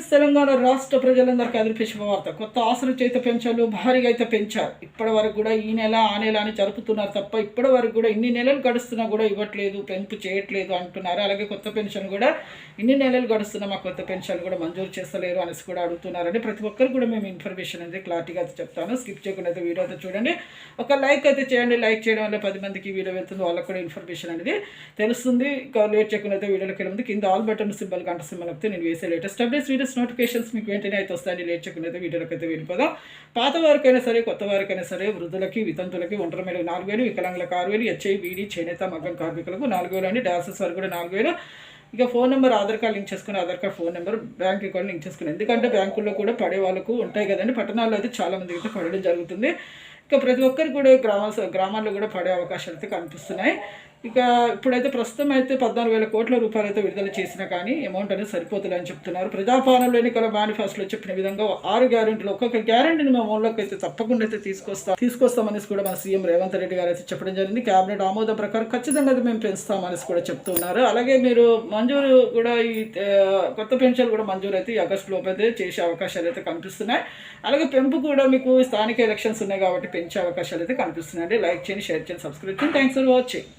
Friends Telangana రాష్ట్ర ప్రజలందరికీ అదిరిపే శుభవార్త. కొత్త ఆసరా చేత పెంచాలు భారీగా అయితే పెంచారు. ఇప్పటి వరకు కూడా ఈ నెల ఆ నెల అని జరుపుతున్నారు తప్ప ఇప్పటి వరకు కూడా ఇన్ని నెలలు గడుస్తున్నా కూడా ఇవ్వట్లేదు పెంపు చేయట్లేదు అంటున్నారు. అలాగే కొత్త పెన్షన్ కూడా ఇన్ని నెలలు గడుస్తున్నా మా కొత్త పెన్షన్ కూడా మంజూరు చేస్తలేరు అనేసి కూడా అడుగుతున్నారని ప్రతి ఒక్కరు కూడా మేము ఇన్ఫర్మేషన్ అనేది క్లారిటీగా అయితే చెప్తాను. స్కిప్ చేయకుండా అయితే వీడియో అయితే చూడండి. ఒక లైక్ అయితే చేయండి. లైక్ చేయడం వల్ల పది మందికి వీడియో వెళ్తుంది. వాళ్ళకి కూడా ఇన్ఫర్మేషన్ అనేది తెలుస్తుంది. ఇంకా లేట్ చేయకుండా అయితే వీడియోలోకి వెళ్ళి కింద ఆల్ బటన్ సింబల్ గంట సింబల్ అయితే నేను వేసే లేటెస్ట్ అప్డేట్స్ వీడియోస్ నోటిఫికేషన్స్ మీకు వెంటనే అయితే వస్తాయని లేట్ చేయకుండా అయితే వీడియోలోకి అయితే వెళ్ళిపోదాం. పాత వారికైనా సరే కొత్త వారికైనా సరే వృద్ధులకి వితంతులకి ఒంటరి మీద నాలుగు వేలు వికలాంగులకు ఆరు వేలు హెచ్ఐ వీడి చేనేత మగ్గం కార్మికులకు నాలుగు వేలు అండి. డాన్సెస్ వారు కూడా నాలుగు వేలు ఇక phone number Aadhaar card link చేసుకుని Aadhaar card phone number bank account link చేసుకుని. ఎందుకంటే బ్యాంకుల్లో కూడా పడే వాళ్ళకు ఉంటాయి కదండి. పట్టణాల్లో అయితే చాలామందికి అయితే పడడం జరుగుతుంది. ఇక ప్రతి ఒక్కరు కూడా గ్రామ గ్రామాల్లో కూడా పడే అవకాశాలు అయితే కనిపిస్తున్నాయి. ఇక ఇప్పుడైతే ప్రస్తుతం అయితే పద్నాలుగు వేల కోట్ల రూపాయలు అయితే విడుదల చేసినా కానీ అమౌంట్ అనేది సరిపోతుందని చెప్తున్నారు. ప్రజాపాలనలో ఎన్నికల మేనిఫెస్టోలో చెప్పిన విధంగా ఆరు గ్యారెంటీలు ఒక్కొక్క గ్యారెంటీని మేము అమల్లోకి అయితే తప్పకుండా అయితే తీసుకొస్తాం తీసుకొస్తామనేసి కూడా మన సీఎం రేవంత్ రెడ్డి గారు అయితే చెప్పడం జరిగింది. కేబినెట్ ఆమోదం ప్రకారం ఖచ్చితంగా అది మేము పెంచుతామనేసి కూడా చెప్తున్నారు. అలాగే మీరు మంజూరు కూడా ఈ కొత్త పెన్షన్ కూడా మంజూరు అయితే ఈ ఆగస్టు లోపు అయితే చేసే అవకాశాలు అయితే కనిపిస్తున్నాయి. అలాగే పెంపు కూడా మీకు స్థానిక ఎలక్షన్స్ ఉన్నాయి కాబట్టి పెంచే అవకాశాలు అయితే కనిపిస్తున్నాయి లైక్ చేయండి షేర్ చేయండి సబ్స్క్రైబ్ చేయండి. Thanks for watching